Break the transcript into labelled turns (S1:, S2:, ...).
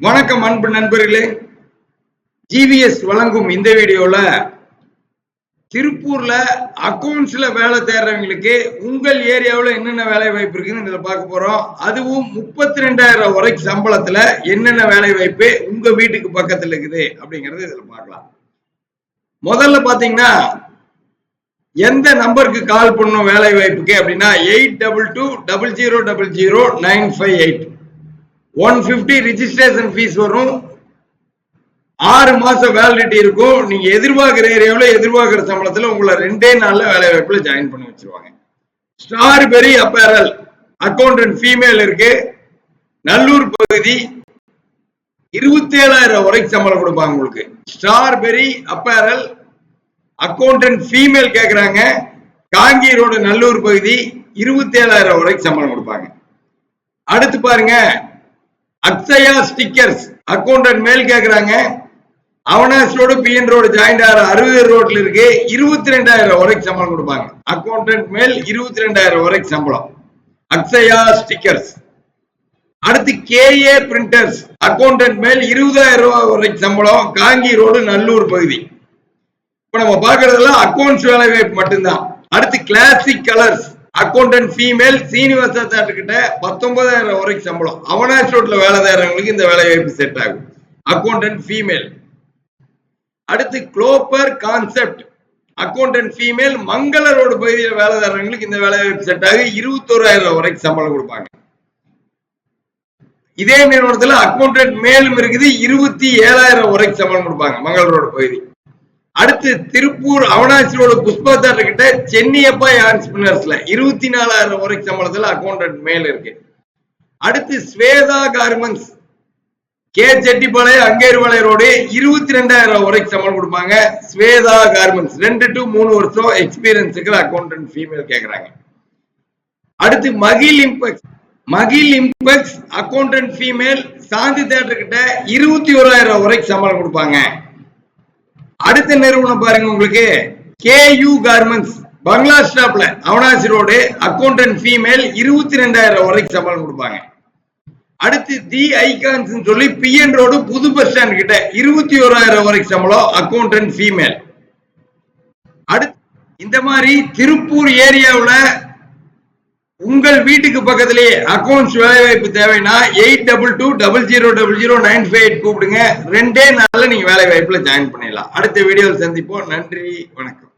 S1: வணக்கம் அன்பு நண்பர்களே. ஜிவிஎஸ் வழங்கும் இந்த வீடியோல திருப்பூர்ல அக்கௌண்ட்ஸ்ல வேலை தேடுறவங்களுக்கு உங்கள் ஏரியாவில் என்னென்ன வேலை வாய்ப்பு இருக்குன்னு இதுல பார்க்க போறோம். அதுவும் முப்பத்தி ரெண்டாயிரம் வரைக்கும் சம்பளத்துல என்னென்ன வேலை வாய்ப்பு உங்க வீட்டுக்கு பக்கத்துல இருக்குது அப்படிங்கறது இதுல பார்க்கலாம். முதல்ல பாத்தீங்கன்னா எந்த நம்பருக்கு கால் பண்ணும் வேலை வாய்ப்புக்கு அப்படின்னா eight double two double zero double zero nine five eight one fifty registration fee வரும். ஆறு மாசம் வேலிடிட்டி இருக்கும். நீங்க எதிர்பார்க்கிற ஏரியாவில் எதிர்பார்க்கிற சம்பளத்துல உங்களை ரெண்டே நாள்ல வேலை வாய்ப்புல ஜாயின் பண்ணி வச்சிருவாங்க. Star Berry Apparel accountant female இருக்கு. நல்லூர் பகுதி இருபத்தி ஏழாயிரம் வரைக்கும் சம்பளம் கொடுப்பாங்க உங்களுக்கு. Star Berry Apparel accountant female கேட்குறாங்க காங்கி ரோடு நல்லூர் பகுதி இருபத்தி ஏழாயிரம் வரைக்கும் சம்பளம் கொடுப்பாங்க. அடுத்து பாருங்க. அக்ஷயா ஸ்டிக்கர்ஸ் அக்கௌண்டன்ட் மேல் கேக்குறாங்க. அவனாஸ் ரோடு பிஎன் ரோடு ஜாயிண்ட் ஆகிற அறுபது ரோட்ல இருக்கு. இருபத்தி ரெண்டாயிரம் வரைக்கும் சம்பளம் கொடுப்பாங்க. அக்கௌண்டன்ட் மேல் இருபத்தி ரெண்டாயிரம் வரைக்கும் சம்பளம். அக்ஷயா ஸ்டிக்கர்ஸ் அடுத்து கேஏ பிரிண்டர்ஸ் அக்கௌண்டன்ட் மேல் இருபதாயிரம் ரூபாய் வரைக்கும் சம்பளம். காங்கி ரோடு நல்லூர் பகுதி. இப்ப நம்ம பாக்குறதெல்லாம் அக்கௌண்ட்ஸ் வேலை வாய்ப்பு மட்டும்தான். அடுத்து classic colours accountant female Srinivasa கிட்ட பத்தொன்பதாயிரம் வரைக்கும் சம்பளம். அவனாஸ் ரோட்ல வேலை தேடுறவங்களுக்கு இந்த வேலை வாய்ப்பு செட் ஆகும். அக்கௌண்டன்ட் ஃபீமேல் அடுத்து Glober concept accountant female Mangala road பகுதியில் வேலை தரவங்களுக்கு இந்த வேலை வாய்ப்பு செட் ஆகி இருபத்தோராயிரம் வரைக்கும் சம்பளம் கொடுப்பாங்க. இதே நிறுவனத்தில் அக்கௌண்டன்ட் மேலும் இருக்குது இருபத்தி ஏழாயிரம் வரைக்கும் சம்பளம் கொடுப்பாங்க மங்கள ரோடு பகுதி. அடுத்து திருப்பூர் அவனாசி ரோடு புஷ்பா தேட்டர் கிட்ட சென்னியப்பா ஸ்பின்னர்ஸ்ல இருபத்தி நாலாயிரம் வரைக்கும் சம்பளத்துல அக்கௌண்டன்ட் மேல் இருக்கு. அடுத்து ஸ்வேதா கார்மெண்ட்ஸ் கே செட்டிப்பாளையம் அங்கேருவாளை ரோடு இருபத்தி ரெண்டாயிரம் வரைக்கும் சம்பளம் கொடுப்பாங்க. ஸ்வேதா கார்மெண்ட்ஸ் ரெண்டு டு மூணு வருஷம் எக்ஸ்பீரியன்ஸ் இருக்கிற அக்கௌண்டன்ட் ஃபீமேல் கேட்கறாங்க அடுத்து Magil impex Magil impex accountant female Shanthi theatre கிட்ட இருபத்தி ஓராயிரம் வரைக்கும் சம்பளம் கொடுப்பாங்க. அடுத்த நிறுவனம் பாருங்க உங்களுக்கு. கேயூ கார்மெண்ட்ஸ் பங்களா ஸ்டாப்ல அவனாசி ரோடு அக்கௌண்டன்ட் ஃபீமேல் இருபத்தி ரெண்டாயிரம் வரைக்கும் சம்பளம் கொடுப்பாங்க. அடுத்து தி ஐகான்ஸ் சொல்லி பிஎன் ரோடு புது பஸ் ஸ்டாண்ட் கிட்ட இருபத்தி ஓராயிரம் வரைக்கும் சம்பளம் அக்கௌண்டன்ட் ஃபீமேல் அடுத்து இந்த மாதிரி திருப்பூர் ஏரியாவில் உங்கள் வீட்டுக்கு பக்கத்திலேயே அக்கௌண்ட்ஸ் வேலை வாய்ப்பு தேவைன்னா eight double two double zero double zero nine five eight கூப்பிடுங்க. ரெண்டே நாளில் நீங்க வேலைவாய்ப்புல ஜாயின் பண்ணிடலாம். அடுத்த வீடியோவில் சந்திப்போம். நன்றி. வணக்கம்.